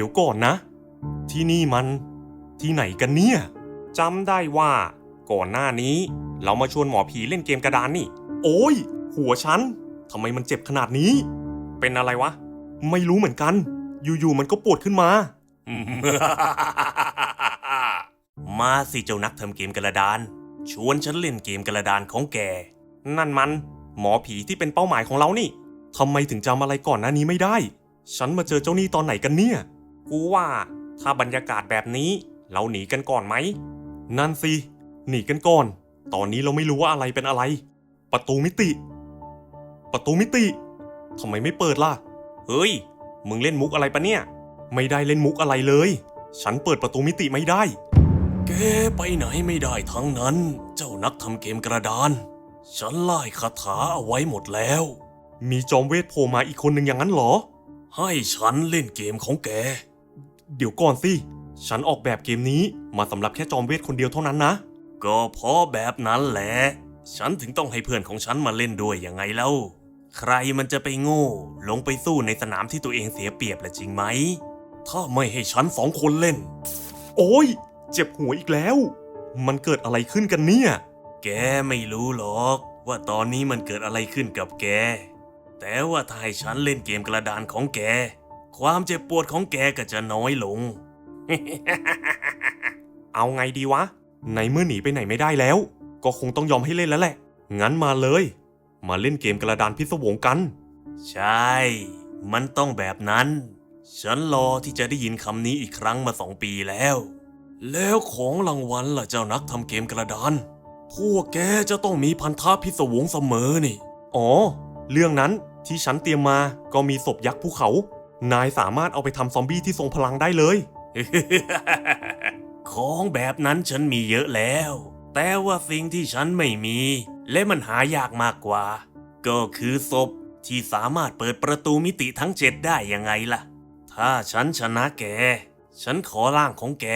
ดี๋ยวก่อนนะ ที่นี่มันที่ไหนกันเนี่ยจำได้ว่า ก่อนหน้านี้ เรามาชวนหมอผีเล่นเกมกระดานนี่ โอ้ย หัวฉันทำไมมันเจ็บขนาดนี้ เป็นอะไรวะ ไม่รู้เหมือนกัน อยู่ๆมันก็ปวดขึ้นมา มาสิเจ้านักทำเกมกระดาน ชวนฉันเล่นเกมกระดานของแก นั่นมัน หมอผีที่เป็นเป้าหมายของเรานี่ทำไมถึงจำอะไรก่อนหน้านี้ไม่ได้ ฉันมาเจอเจ้านี่ตอนไหนกันเนี่ย กูว่าถ้าบรรยากาศแบบนี้เราหนีกันก่อนไหม นั่นสิ หนีกันก่อน ตอนนี้เราไม่รู้ว่าอะไรเป็นอะไร ประตูมิติ ประตูมิติทำไมไม่เปิดล่ะ เฮ้ย มึงเล่นมุกอะไรปะเนี่ย ไม่ได้เล่นมุกอะไรเลย ฉันเปิดประตูมิติไม่ได้ แกไปไหนไม่ได้ทั้งนั้น เจ้านักทำเกมกระดาน ฉันไล่คาถาเอาไว้หมดแล้ว มีจอมเวทโผล่มาอีกคนหนึ่งอย่างนั้นเหรอ ให้ฉันเล่นเกมของแก เดี๋ยวก่อนสิ ฉันออกแบบเกมนี้มาสำหรับแค่จอมเวทคนเดียวเท่านั้นนะ ก็เพราะแบบนั้นแหละ ฉันถึงต้องให้เพื่อนของฉันมาเล่นด้วยยังไงเล่า ใครมันจะไปโง่ ลงไปสู้ในสนามที่ตัวเองเสียเปรียบละจริงไหม ถ้าไม่ให้ฉันสองคนเล่น โอ้ย เจ็บหัวอีกแล้ว มันเกิดอะไรขึ้นกันเนี่ย แกไม่รู้หรอก ว่าตอนนี้มันเกิดอะไรขึ้นกับแก แต่ว่าถ้าให้ฉันเล่นเกมกระดานของแก ความเจ็บปวดของแกก็จะน้อยลง เอาไงดีวะ ในเมื่อหนีไปไหนไม่ได้แล้ว ก็คงต้องยอมให้เล่นแล้วแหละ งั้นมาเลย มาเล่นเกมกระดานพิศวงกัน ใช่ มันต้องแบบนั้น ฉันรอที่จะได้ยินคำนี้อีกครั้งมาสองปีแล้ว แล้วของรางวัลล่ะเจ้านักทำเกมกระดาน พวกแกจะต้องมีพันธะพิศวงเสมอนี่ อ๋อ เรื่องนั้นที่ฉันเตรียมมาก็มีศพยักษ์ภูเขา นายสามารถเอาไปทำซอมบี้ที่ทรงพลังได้เลย ของแบบนั้นฉันมีเยอะแล้ว แต่ว่าสิ่งที่ฉันไม่มี และมันหายากมากกว่า ก็คือศพที่สามารถเปิดประตูมิติทั้งเจ็ดได้ยังไงล่ะ ถ้าฉันชนะแก ฉันขอร่างของแก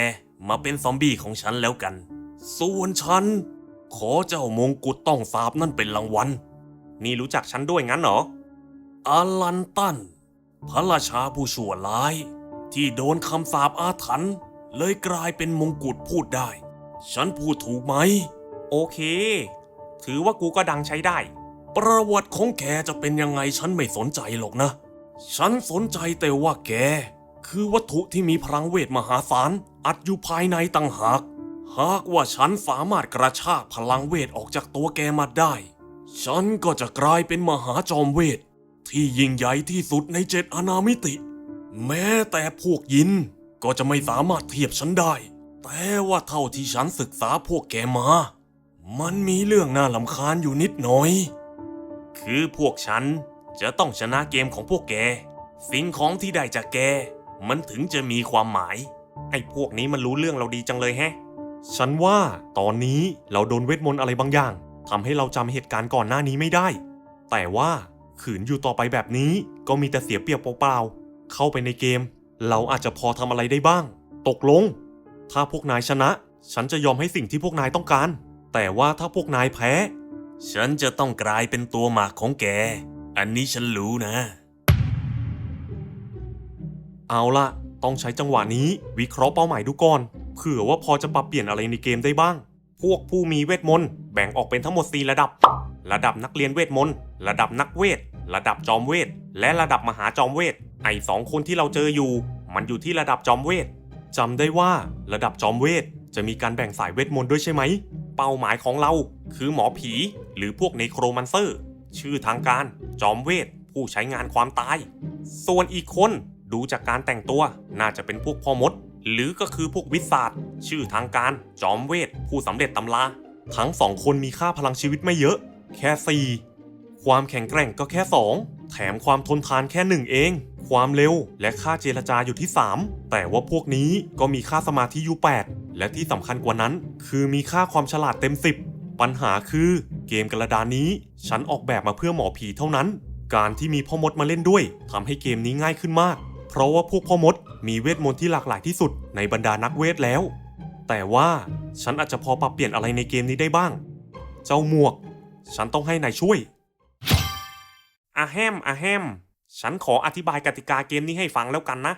มาเป็นซอมบี้ของฉันแล้วกัน ส่วนฉัน ขอเจ้ามงกุฎต้องสาบนั่นเป็นรางวัล นี่รู้จักฉันด้วยงั้นเหรอ อลันตัน พระราชาผู้ชั่วร้าย ที่โดนคำสาปอาถรรพ์เลยกลายเป็นมงกุฎพูดได้ ฉันพูดถูกไหม โอเค ถือว่ากูก็ดังใช้ได้ ประวัติของแกจะเป็นยังไงฉันไม่สนใจหรอกนะ ฉันสนใจแต่ว่าแก คือวัตถุที่มีพลังเวทมหาศาลอัดอยู่ภายในต่างหาก หากว่าฉันสามารถกระชากพลังเวทออกจากตัวแกมาได้ ฉันก็จะกลายเป็นมหาจอมเวท ที่ยิ่งใหญ่ที่สุดในเจ็ดอนามิติ แม้แต่พวกยินก็จะไม่สามารถเทียบฉันได้ แต่ว่าเท่าที่ฉันศึกษาพวกแกมา มันมีเรื่องน่าลำคาญอยู่นิดหน่อย คือพวกฉันจะต้องชนะเกมของพวกแก สิ่งของที่ได้จากแก มันถึงจะมีความหมาย ไอ้พวกนี้มันรู้เรื่องเราดีจังเลยแฮะ ฉันว่าตอนนี้เราโดนเวทมนต์อะไรบางอย่างทำให้เราจำเหตุการณ์ก่อนหน้านี้ไม่ได้ แต่ว่า ขืนอยู่ต่อไปแบบนี้ ก็มีแต่เสียเปรียบเปล่าๆ เข้าไปในเกม เราอาจจะพอทำอะไรได้บ้าง ตกลง ถ้าพวกนายชนะ ฉันจะยอมให้สิ่งที่พวกนายต้องการ แต่ว่าถ้าพวกนายแพ้ ฉันจะต้องกลายเป็นตัวหมากของแก อันนี้ฉันรู้นะ เอาล่ะ ต้องใช้จังหวะนี้ วิเคราะห์เป้าหมายดูก่อน เผื่อว่าพอจะปรับเปลี่ยนอะไรในเกมได้บ้าง พวกผู้มีเวทมนต์แบ่งออกเป็นทั้งหมด 4 ระดับ ระดับนักเรียนเวทมนต์ ระดับนักเวท ระดับจอมเวท และระดับมหาจอมเวท ไอ้สองคนที่เราเจออยู่ มันอยู่ที่ระดับจอมเวทจำได้ว่าระดับจอมเวทจะมีการแบ่งสายเวทมนต์ด้วยใช่ไหม เป้าหมายของเราคือหมอผี หรือพวกเนโครมันเซอร์ ชื่อทางการจอมเวท ผู้ใช้งานความตาย ส่วนอีกคนดูจากการแต่งตัวน่าจะเป็นพวกพ่อมด หรือก็คือพวกวิสาดชื่อทางการจอมเวท ผู้สำเร็จตำรา ทั้งสองคนมีค่าพลังชีวิตไม่เยอะ แค่4 ความแข็งแกร่งก็แค่ 2 แถมความทนทานแค่ 1 เอง ความเร็วและค่าเจรจาอยู่ที่ 3 แต่ว่าพวกนี้ก็มีค่าสมาธิอยู่ 8 และที่สำคัญกว่านั้น คือมีค่าความฉลาดเต็ม 10 ปัญหาคือเกมกระดานนี้ ฉันออกแบบมาเพื่อหมอผีเท่านั้น การที่มีพ่อมดมาเล่นด้วยทำให้เกมนี้ง่ายขึ้นมาก เพราะว่าพวกพ่อมดมีเวทมนต์ที่หลากหลายที่สุดในบรรดานักเวทแล้ว แต่ว่าฉันอาจจะพอปรับเปลี่ยนอะไรในเกมนี้ได้บ้าง เจ้าหมวก ฉันต้องให้นายช่วย อาแฮมอาแฮม ฉันขออธิบายกติกาเกมนี้ให้ฟังแล้วกันนะ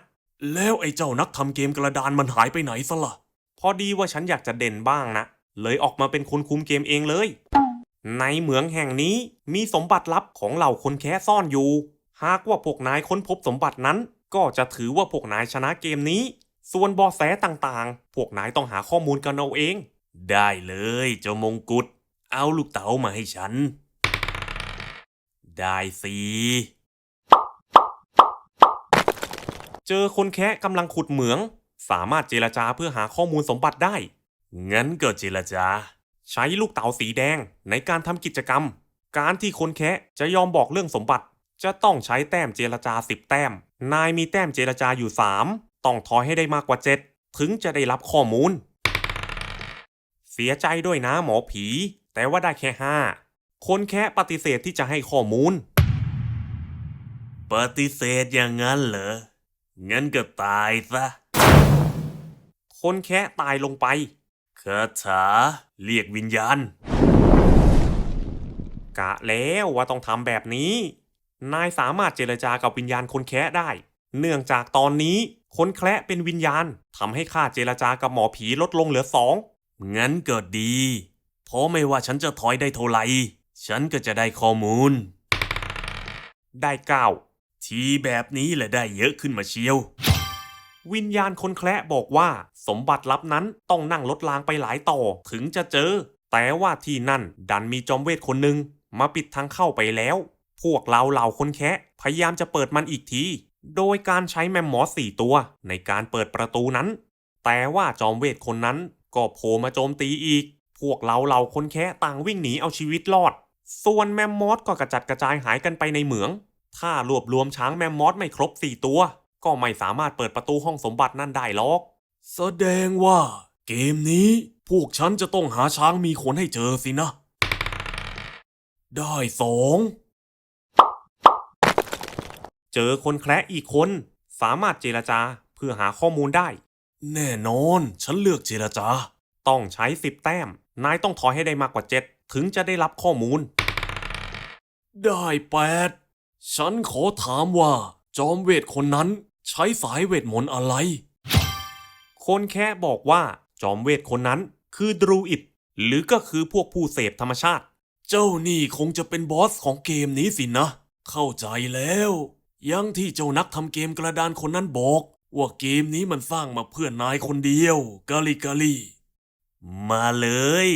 แล้วไอ้เจ้านักทำเกมกระดานมันหายไปไหนซะละ่ะ พอดีว่าฉันอยากจะเด่นบ้างนะ เลยออกมาเป็นคนคุมเกมเองเลย ในเหมืองแห่งนี้มีสมบัติลับของเหล่าคนแค้ซ่อนอยู่ หากว่าพวกนายค้นพบสมบัตินั้น ก็จะถือว่าพวกนายชนะเกมนี้ ส่วนบอแสต่างๆ พวกนายต้องหาข้อมูลกันเอาเอง ได้เลยเจ้ามงกุฎเอาลูกเต๋ามาให้ฉัน ได้สิเจอคนแคะกำลังขุดเหมือง สามารถเจรจาเพื่อหาข้อมูลสมบัติได้ งั้นก็เจรจา ใช้ลูกเต๋าสีแดงในการทำกิจกรรม การที่คนแคะจะยอมบอกเรื่องสมบัติ จะต้องใช้แต้มเจรจา 10 แต้ม นายมีแต้มเจรจาอยู่ 3 ต้องทอยให้ได้มากกว่า 7 ถึงจะได้รับข้อมูล เสียใจด้วยนะหมอผี แต่ว่าได้แค่ 5 คนแคะปฏิเสธที่จะให้ข้อมูล ปฏิเสธอย่างนั้นเหรอ งั้นก็ตายซะ คนแคะตายลงไปคาถาเรียกวิญญาณ กะแล้วว่าต้องทำแบบนี้ นายสามารถเจรจากับวิญญาณคนแคะได้ เนื่องจากตอนนี้คนแคระเป็นวิญญาณทำให้ค่าเจรจากับหมอผีลดลงเหลือสองงั้นก็ดี เพราะไม่ว่าฉันจะถอยได้เท่าไหร่ ฉันก็จะได้ข้อมูล ได้เก้าทีแบบนี้แหละได้เยอะขึ้นมาเชียว วิญญาณคนแคระบอกว่า สมบัติลับนั้นต้องนั่งรถรางไปหลายต่อถึงจะเจอ แต่ว่าที่นั่นดันมีจอมเวทคนหนึ่งมาปิดทางเข้าไปแล้ว พวกเราเหล่าคนแคะพยายามจะเปิดมันอีกที โดยการใช้แมมมอสสี่ตัวในการเปิดประตูนั้น แต่ว่าจอมเวทคนนั้นก็โผล่มาโจมตีอีก พวกเราเหล่าคนแคะต่างวิ่งหนีเอาชีวิตรอด ส่วนแมมมอสก็กระจัดกระจายหายกันไปในเหมือง ถ้ารวบรวมช้างแมมมอสไม่ครบสี่ตัว ก็ไม่สามารถเปิดประตูห้องสมบัตินั่นได้หรอก แสดงว่า เกมนี้ พวกฉันจะต้องหาช้างมีขนให้เจอสินะ ได้สองเจอคนแคระอีกคน สามารถเจรจาเพื่อหาข้อมูลได้ แน่นอน ฉันเลือกเจรจา ต้องใช้สิบแต้ม นายต้องถอยให้ได้มากกว่าเจ็ด ถึงจะได้รับข้อมูล ได้แปดฉันขอถามว่า จอมเวทคนนั้นใช้สายเวทมนต์อะไร คนแค่บอกว่าจอมเวทคนนั้นคือดรูอิดหรือก็คือพวกผู้เสพธรรมชาติ เจ้านี่คงจะเป็นบอสของเกมนี้สินะ เข้าใจแล้ว ยังที่เจ้านักทำเกมกระดานคนนั้นบอก ว่าเกมนี้มันสร้างมาเพื่อนายคนเดียวกาลิกาลีมาเลย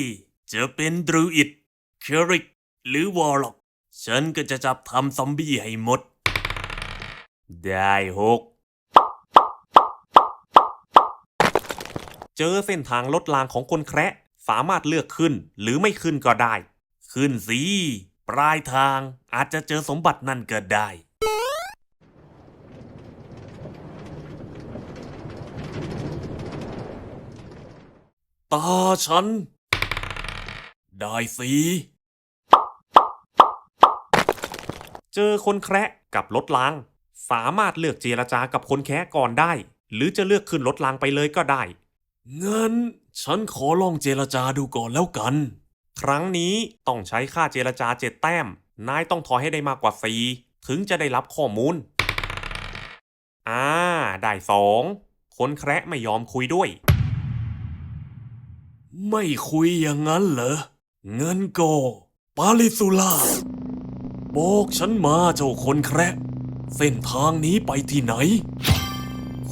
จะเป็นดรูอิดเคริก หรือวอร์ล็อก ฉันก็จะจับทำซอมบี้ให้หมด ได้หก เจอเส้นทางลดรางของคนแคระสามารถเลือกขึ้นหรือไม่ขึ้นก็ได้ ขึ้นสิ ปลายทางอาจจะเจอสมบัตินั่นก็ได้ ตาฉัน ได้สิ เจอคนแคระกับรถราง สามารถเลือกเจรจากับคนแคะก่อนได้ หรือจะเลือกขึ้นรถรางไปเลยก็ได้งั้นฉันขอลองเจรจาดูก่อนแล้วกัน ครั้งนี้ต้องใช้ค่าเจรจาเจ็ดแต้ม นายต้องถอยให้ได้มากกว่าสี่ถึงจะได้รับข้อมูล อ่า ได้สองคนแคระไม่ยอมคุยด้วย ไม่คุยอย่างนั้นเหรอ เงินโก ปาลิสุล่าบอกฉันมาเจ้าคนแคระเส้นทางนี้ไปที่ไหน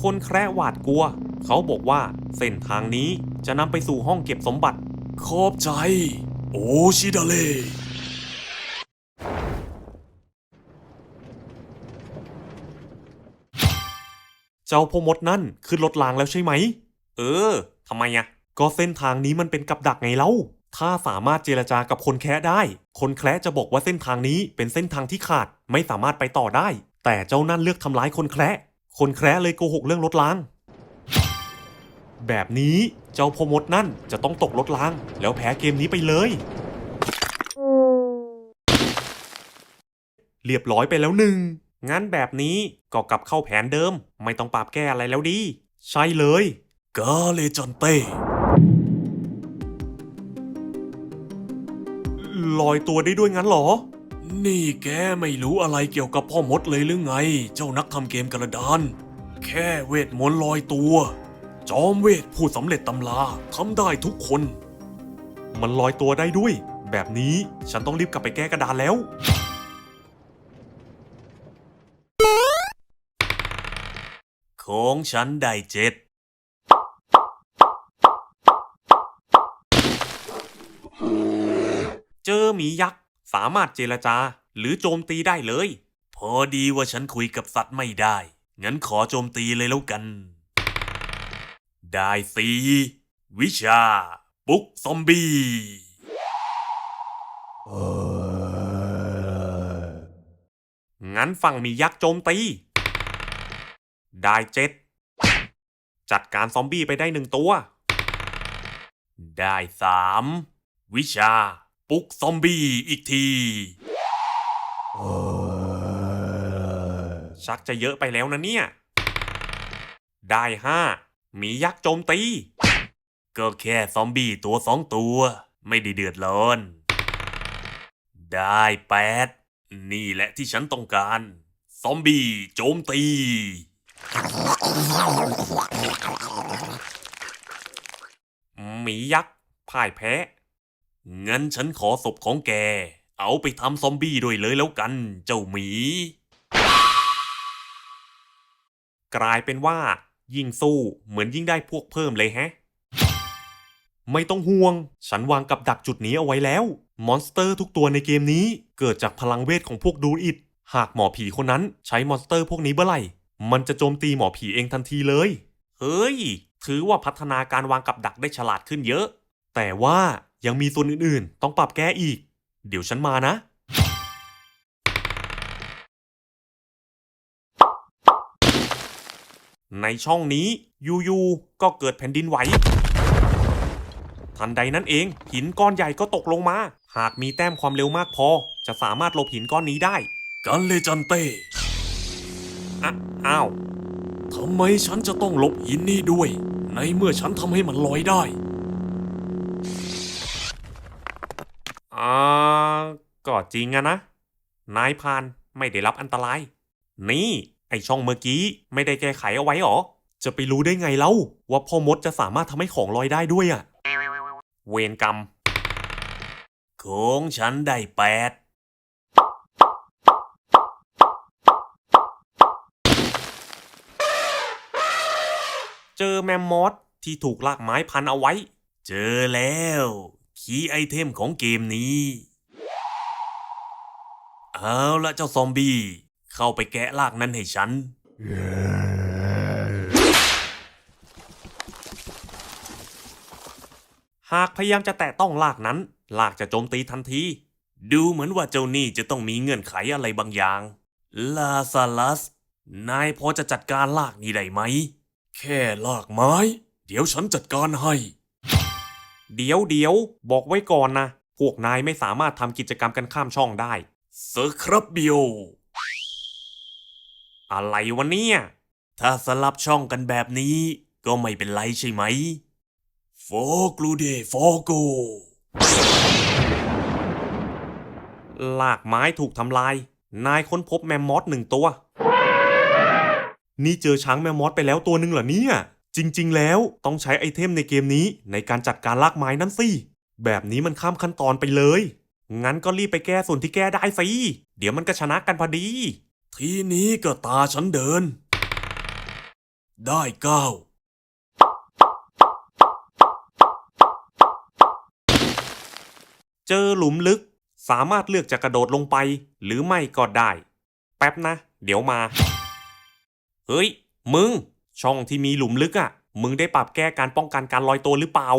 คนแคระหวาดกลัว เขาบอกว่าเส้นทางนี้จะนำไปสู่ห้องเก็บสมบัติ ขอบใจ โอชิดาเลเจ้าพ่อมดนั่นขึ้นรถรางแล้วใช่ไหม เออทำไมอะก็เส้นทางนี้มันเป็นกับดักไงเล่า ถ้าสามารถเจรจากับคนแคะได้ คนแคะจะบอกว่าเส้นทางนี้เป็นเส้นทางที่ขาดไม่สามารถไปต่อได้ แต่เจ้านั่นเลือกทำร้ายคนแคะคนแคะเลยโกหกเรื่องรถราง แบบนี้เจ้าพมดนั่นจะต้องตกรถราง แล้วแพ้เกมนี้ไปเลย เรียบร้อยไปแล้วหนึ่งงั้นแบบนี้ก็กลับเข้าแผนเดิม ไม่ต้องปรับแก้อะไรแล้วดี ใช่เลยกาเลจอนเต้ ลอยตัวได้ด้วยงั้นเหรอ นี่แกไม่รู้อะไรเกี่ยวกับพ่อมดเลยหรือไง เจ้านักทำเกมกระดาน แค่เวทมนต์ลอยตัว จอมเวทผู้สำเร็จตำราทำได้ทุกคน มันลอยตัวได้ด้วย แบบนี้ฉันต้องรีบกลับไปแก้กระดานแล้วของฉันได้เจ็ด หมียักษ์สามารถเจรจาหรือโจมตีได้เลย พอดีว่าฉันคุยกับสัตว์ไม่ได้ งั้นขอโจมตีเลยแล้วกัน ได้สีวิชาปุกซอมบี้งั้นฝั่งมียักษ์โจมตี ได้เจ็ด จัดการซอมบี้ไปได้หนึ่งตัว ได้สาม วิชา ปุกซอมบี้อีกที ชักจะเยอะไปแล้วนะเนี่ย ได้ห้าหมียักษ์โจมตี ก็แค่ซอมบี้ตัวสองตัว ไม่ได้เดือดร้อน ได้แปดนี่แหละที่ฉันต้องการ ซอมบี้โจมตี หมียักษ์พ่ายแพ้ งั้นฉันขอศพของแก เอาไปทำซอมบี้ด้วยเลยแล้วกัน เจ้าหมี กลายเป็นว่า ยิ่งสู้เหมือนยิ่งได้พวกเพิ่มเลยแฮะ ไม่ต้องห่วง ฉันวางกับดักจุดนี้เอาไว้แล้ว มอนสเตอร์ทุกตัวในเกมนี้ เกิดจากพลังเวทของพวกดูอิดหากหมอผีคนนั้นใช้มอนสเตอร์พวกนี้เมื่อไหร่ มันจะโจมตีหมอผีเองทันทีเลย เฮ้ย ถือว่าพัฒนาการวางกับดักได้ฉลาดขึ้นเยอะ แต่ว่า ยังมีส่วนอื่นๆ ต้องปรับแก้อีก เดี๋ยวฉันมานะ ในช่องนี้ยูๆก็เกิดแผ่นดินไหว ทันใดนั้นเอง หินก้อนใหญ่ก็ตกลงมา หากมีแต้มความเร็วมากพอ จะสามารถหลบหินก้อนนี้ได้ กันเลจันเต้อะอ้าว ทำไมฉันจะต้องหลบหินนี้ด้วย ในเมื่อฉันทำให้มันลอยได้ อ่าก็จริงอะนะ นายพานไม่ได้รับอันตราย นี่ ไอช่องเมื่อกี้ไม่ได้แก้ไขเอาไว้หรอ จะไปรู้ได้ไงเล่า ว่าพ่อมดจะสามารถทำให้ของลอยได้ด้วยอะเวรกรรมของฉันได้แปดเจอแมมมอสที่ถูกลากไม้พันเอาไว้ เจอแล้ว คีย์ไอเทมของเกมนี้ เอาละเจ้าซอมบี้ เข้าไปแกะลากนั้นให้ฉัน หากพยายามจะแตะต้องลากนั้น ลากจะโจมตีทันที ดูเหมือนว่าเจ้านี่จะต้องมีเงื่อนไขอะไรบางอย่าง ลาซาลัส นายพอจะจัดการลากนี้ได้ไหม แค่ลากไม้ เดี๋ยวฉันจัดการให้ เดี๋ยวเดี๋ยวบอกไว้ก่อนนะ พวกนายไม่สามารถทำกิจกรรมกันข้ามช่องได้เซอร์ครับบิโออะไรวะเนี่ย ถ้าสลับช่องกันแบบนี้ ก็ไม่เป็นไรใช่ไหมโฟกลูเดโฟโกลากไม้ถูกทำลาย นายค้นพบแมมมอสหนึ่งตัว นี่เจอช้างแมมมอสไปแล้วตัวหนึ่งเหรอเนี่ย จริง ๆ แล้วต้องใช้ไอเทมในเกมนี้ในการจัดการลากไม้นั่นสิ แบบนี้มันข้ามขั้นตอนไปเลย งั้นก็รีบไปแก้ส่วนที่แก้ได้สิ เดี๋ยวมันก็ชนะกันพอดี ทีนี้ก็ตาฉันเดิน ได้เก้าเจอหลุมลึก สามารถเลือกจะกระโดดลงไป หรือไม่ก็ได้ แป๊บนะ เดี๋ยวมา เฮ้ย มึง ช่องที่มีหลุมลึกอะ่ะ มึงได้ปรับแก้การป้องกันการลอยตัวหรือเปล่า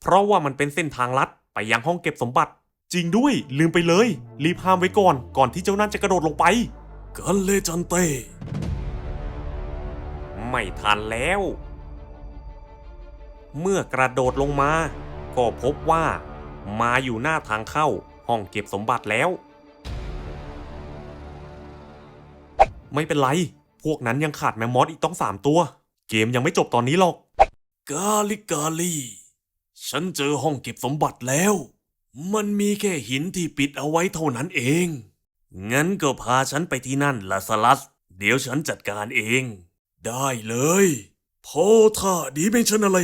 เพราะว่ามันเป็นเส้นทางลัดไปยังห้องเก็บสมบัติ จริงด้วย ลืมไปเลย รีบห้ามไว้ก่อน ก่อนที่เจ้านั่นจะกระโดดลงไปกันเลจันเต้ไม่ทันแล้ว เมื่อกระโดดลงมา ก็พบว่า มาอยู่หน้าทางเข้าห้องเก็บสมบัติแล้ว ไม่เป็นไร พวกนั้นยังขาดแมมมอสอีกต้องสามตัว เกมยังไม่จบตอนนี้หรอก กาลิกาลีฉันเจอห้องเก็บสมบัติแล้ว มันมีแค่หินที่ปิดเอาไว้เท่านั้นเอง งั้นก็พาฉันไปที่นั่นลาสลัส เดี๋ยวฉันจัดการเอง ได้เลยโพธาดีเป็นชนอะไร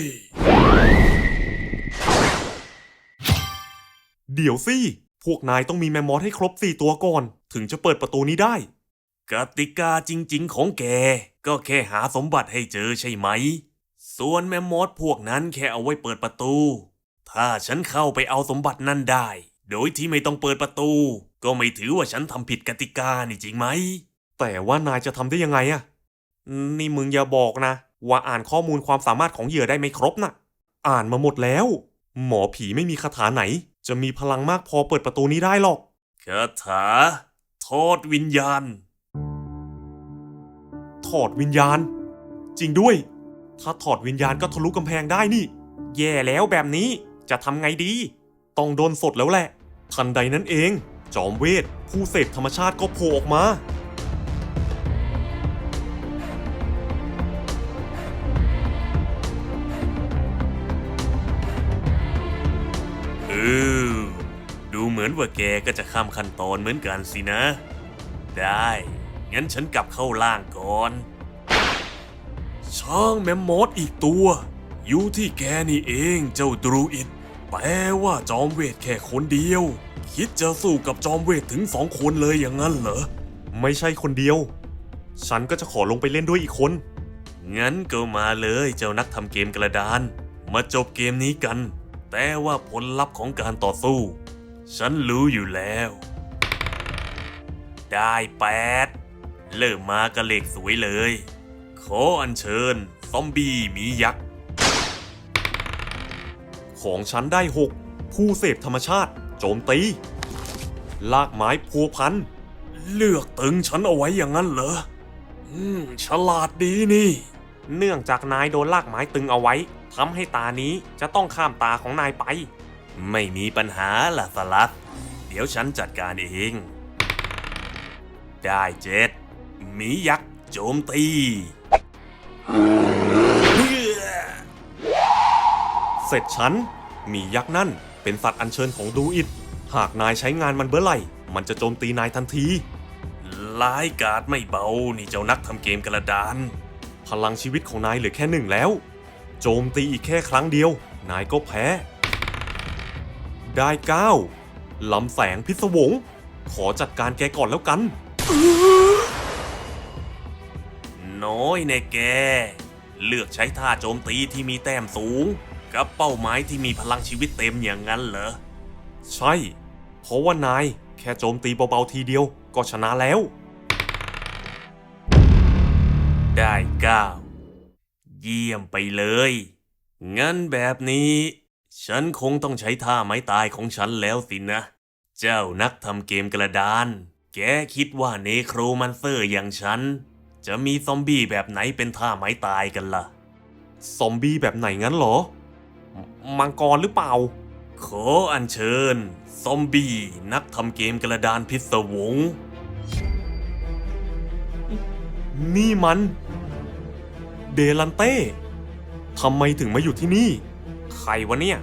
เดี๋ยวสิ พวกนายต้องมีแมมมอสให้ครบสี่ตัวก่อน ถึงจะเปิดประตูนี้ได้ กติกาจริง ๆ ของแก ก็แค่หาสมบัติให้เจอใช่ไหม ส่วนแมมมอสพวกนั้นแค่เอาไว้เปิดประตู ถ้าฉันเข้าไปเอาสมบัตินั่นได้ โดยที่ไม่ต้องเปิดประตู ก็ไม่ถือว่าฉันทำผิดกติกานี่จริงไหม แต่ว่านายจะทำได้ยังไงอะนี่มึงอย่าบอกนะ ว่าอ่านข้อมูลความสามารถของเหยื่อได้ไม่ครบนะอ่านมาหมดแล้ว หมอผีไม่มีคาถาไหน จะมีพลังมากพอเปิดประตูนี้ได้หรอกคาถาทอดวิญญาณถ อดวิญญาณ จริงด้วย ถ้าถอดวิญญาณก็ทะลุกำแพงได้นี่ แย่แล้วแบบนี้จะทำไงดี ต้องโดนสดแล้วแหละ ทันใดนั้นเอง จอมเวท ผู้เสพธรรมชาติก็โผล่ออกมาเออดูเหมือนว่าแกก็จะข้ามขั้นตอนเหมือนกันสินะ ได้ งั้นฉันกลับเข้าล่างก่อนช่างแมมมอสอีกตัว อยู่ที่แกนี่เองเจ้าดรูอิดแปลว่าจอมเวทแค่คนเดียว คิดจะสู้กับจอมเวทถึงสองคนเลยอย่างนั้นเหรอ ไม่ใช่คนเดียว ฉันก็จะขอลงไปเล่นด้วยอีกคน งั้นก็มาเลยเจ้านักทำเกมกระดาน มาจบเกมนี้กัน แต่ว่าผลลัพธ์ของการต่อสู้ ฉันรู้อยู่แล้ว ได้แปด เริ่มมากระเลขสวยเลย ขออัญเชิญ ซอมบี้มียักษ์ ของฉันได้ 6 ผู้เสพธรรมชาติ โจมตี ลากไม้พัวพัน เลือกตึงฉันเอาไว้อย่างนั้นเหรอ อืม ฉลาดดีนี่ เนื่องจากนายโดนลากไม้ตึงเอาไว้ทำให้ตานี้จะต้องข้ามตาของนายไป ไม่มีปัญหาล่ะสลัด เดี๋ยวฉันจัดการเอง ได้เจ็ด หมียักษ์โจมตีเสร็จฉันหมียักษ์นั่นเป็นสัตว์อัญเชิญของดูอิดหากนายใช้งานมันเบื่อไหร่ มันจะโจมตีนายทันทีร้ายกาจไม่เบา นี่เจ้านักทำเกมกระดาน พลังชีวิตของนายเหลือแค่หนึ่งแล้ว โจมตีอีกแค่ครั้งเดียว นายก็แพ้ ได้ก้าลำแสงพิศวง ขอจัดการแกก่อนแล้วกัน น้อยแน่แก เลือกใช้ท่าโจมตีที่มีแต้มสูง กับเป้าหมายที่มีพลังชีวิตเต็มอย่างนั้นเหรอ ใช่ เพราะว่านายแค่โจมตีเบาๆทีเดียวก็ชนะแล้ว ได้เก้าเยี่ยมไปเลย งั้นแบบนี้ ฉันคงต้องใช้ท่าไม้ตายของฉันแล้วสินะ เจ้านักทำเกมกระดาน แกคิดว่าเนโครมันเซอร์อย่างฉัน จะมีซอมบี้แบบไหนเป็นท่าไม้ตายกันล่ะ ซอมบี้แบบไหนงั้นเหรอ มังกรหรือเปล่า ขออัญเชิญ ซอมบี้นักทำเกมกระดานพิศวง นี่มัน เดลันเต้ทำไมถึงมาอยู่ที่นี่ ใครวะเนี่ย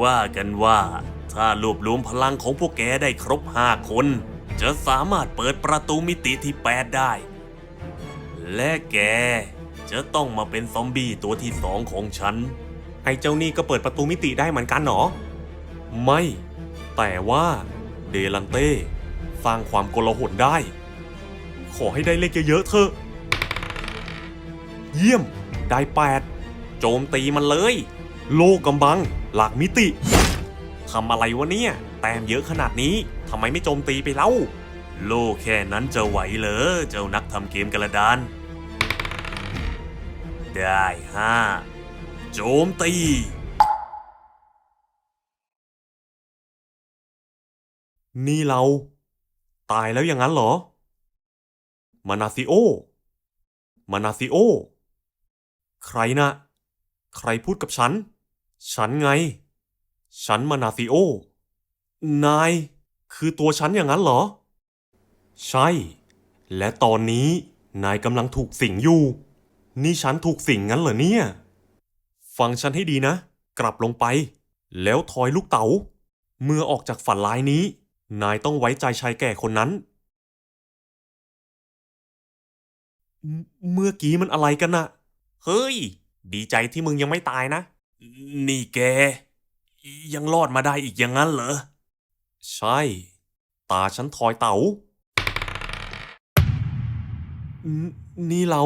ว่ากันว่า ถ้ารวบรวมพลังของพวกแกได้ครบห้าคน จะสามารถเปิดประตูมิติที่แปดได้ และแก จะต้องมาเป็นซอมบี้ตัวที่สองของฉัน ไอ้เจ้านี่ก็เปิดประตูมิติได้เหมือนกันเหรอ ไม่ แต่ว่าเดลันเต้สร้างความโกลาหลได้ ขอให้ได้เลขเยอะๆเถอะ เยี่ยม ได้แปดโจมตีมันเลย โลกกำบัง หลักมิติทำอะไรวะเนี่ย แต้มเยอะขนาดนี้ทำไมไม่โจมตีไปเล่า โลกแค่นั้นจะไหวเหรอเจ้านักทำเกมกระดาน ได้ห้าโจมตี นี่เรา ตายแล้วอย่างนั้นเหรอ มานาซิโอ มานาซิโอ ใครนะ ใครพูดกับฉัน ฉันไง ฉันมานาซิโอ นาย คือตัวฉันอย่างนั้นเหรอ ใช่ และตอนนี้นายกำลังถูกสิงอยู่ นี่ฉันถูกสิงงั้นเหรอเนี่ย ฟังฉันให้ดีนะ กลับลงไป แล้วทอยลูกเต๋า เมื่อออกจากฝันร้ายนี้ นายต้องไว้ใจชายแก่คนนั้น เมื่อกี้มันอะไรกันนะเฮ้ย ดีใจที่มึงยังไม่ตายนะ นี่แก ยังรอดมาได้อีกอย่างนั้นเหรอ ใช่ ตาฉันทอยเต๋า นนี่เรา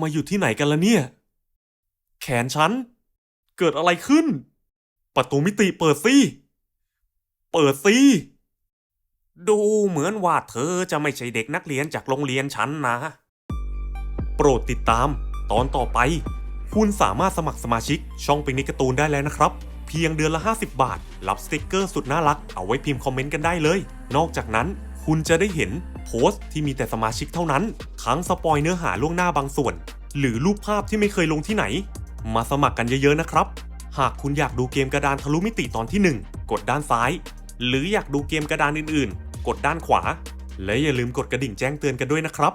มาอยู่ที่ไหนกันละเนี่ย แขนฉัน เกิดอะไรขึ้น ประตูมิติเปิดสิเปิดสิดูเหมือนว่าเธอจะไม่ใช่เด็กนักเรียนจากโรงเรียนฉันนะ โปรดติดตามตอนต่อไป คุณสามารถสมัครสมาชิกช่องปิกนิกการ์ตูนได้แล้วนะครับ เพียงเดือนละ 50 บาท รับสติกเกอร์สุดน่ารัก เอาไว้พิมพ์คอมเมนต์กันได้เลย นอกจากนั้นคุณจะได้เห็น โพสต์ที่มีแต่สมาชิกเท่านั้น ทั้งสปอยเนื้อหาล่วงหน้าบางส่วน หรือรูปภาพที่ไม่เคยลงที่ไหน มาสมัครกันเยอะๆนะครับ หากคุณอยากดูเกมกระดานทะลุมิติตอนที่ 1 กดด้านซ้าย หรืออยากดูเกมกระดานอื่นๆ กดด้านขวา และอย่าลืมกดกระดิ่งแจ้งเตือนกันด้วยนะครับ